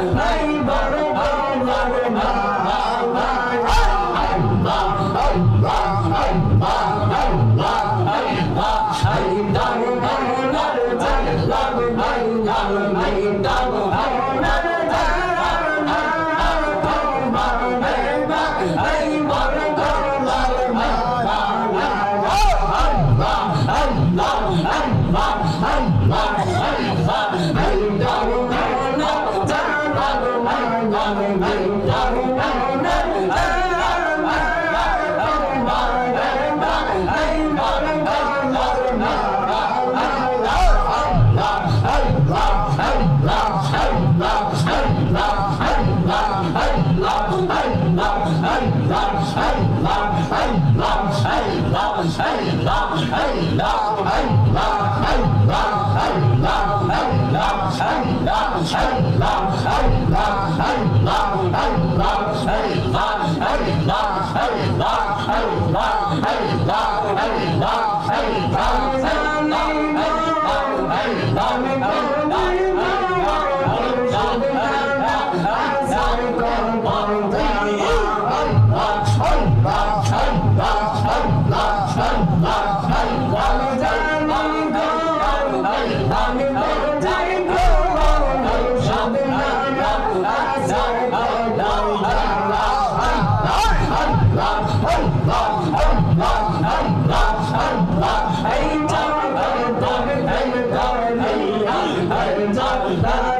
Hey, Amen. Hey,